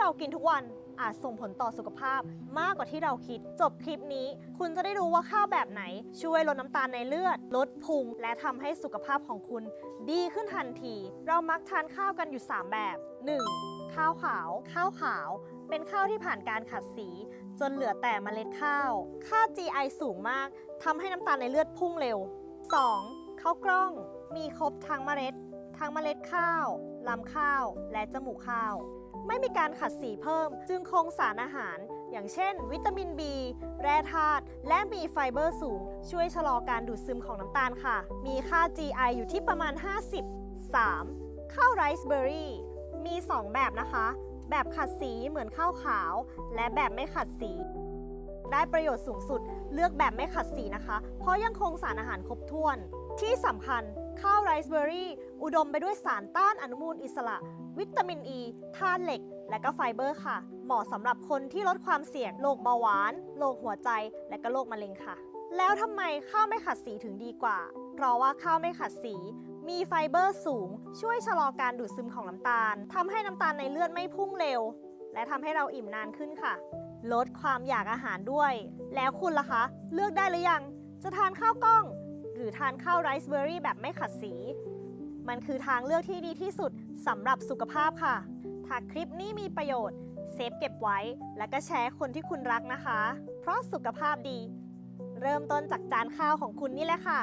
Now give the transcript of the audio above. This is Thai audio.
เรากินทุกวันอาจส่งผลต่อสุขภาพมากกว่าที่เราคิด จบคลิปนี้ คุณจะได้รู้ว่าข้าวแบบไหน ช่วยลดน้ำตาลในเลือด ลดพุง และทำให้สุขภาพของคุณ ดีขึ้นทันที เรามักทานข้าวกันอยู่ 3 แบบ 1. ข้าวขาว ข้าวขาว เป็นข้าวที่ผ่านการขัดสี จนเหลือแต่เมล็ดข้าว ค่า GI สูงมากทำให้น้ำตาลในเลือดพุ่งเร็ว 2. ข้าวกล้อง มีครบทั้งเมล็ด ทั้งเมล็ดข้าวลำข้าว และจมูกข้าว ไม่มีการขัดสีเพิ่ม จึงคงสารอาหาร อย่างเช่น วิตามิน B แร่ธาตุและมีไฟเบอร์สูง ช่วยชะลอการดูดซึมของน้ำตาลค่ะ มีค่า GI อยู่ที่ประมาณ 50 3. ข้าวไรซ์เบอร์รี่มี 2 แบบนะคะ แบบขัดสีเหมือนข้าวขาว และแบบไม่ขัดสี ได้ประโยชน์สูงสุดเลือกแบบไม่ขัดสีนะคะ เพราะยังคงสารอาหารครบถ้วน ที่สำคัญข้าวไรซ์เบอร์รี่ อุดมไปด้วยสารต้านอนุมูลอิสระ วิตามินอ e, ีธาตุเหล็ก และก็ไฟเบอร์ค่ะ เหมาะสำหรับคนที่ลดความเสี่ยงโรคเบาหวานโรคหัวใจ และก็โรคมะเร็งค่ะ แล้วทำไมข้าวไม่ขัดสีถึงดีกว่า เพราะว่าข้าวไม่ขัดสีมีไฟเบอร์สูง ช่วยชะลอการดูดซึมของน้ำตาลทำให้น้ำตาลในเลือดไม่พุ่งเร็ว และทำให้เราอิ่มนานขึ้นค่ะ ลดความอยากอาหารด้วย แล้วคุณล่ะคะ เลือกได้หรือยัง จะทานข้าวกล้อง หรือทานข้าวไรซ์เบอร์รี่แบบไม่ขัดสี มันคือทางเลือกที่ดีที่สุดสำหรับสุขภาพค่ะ ถ้าคลิปนี้มีประโยชน์เซฟเก็บไว้ และก็แชร์คนที่คุณรักนะคะ เพราะสุขภาพดี เริ่มต้นจากจานข้าวของคุณนี่แหละค่ะ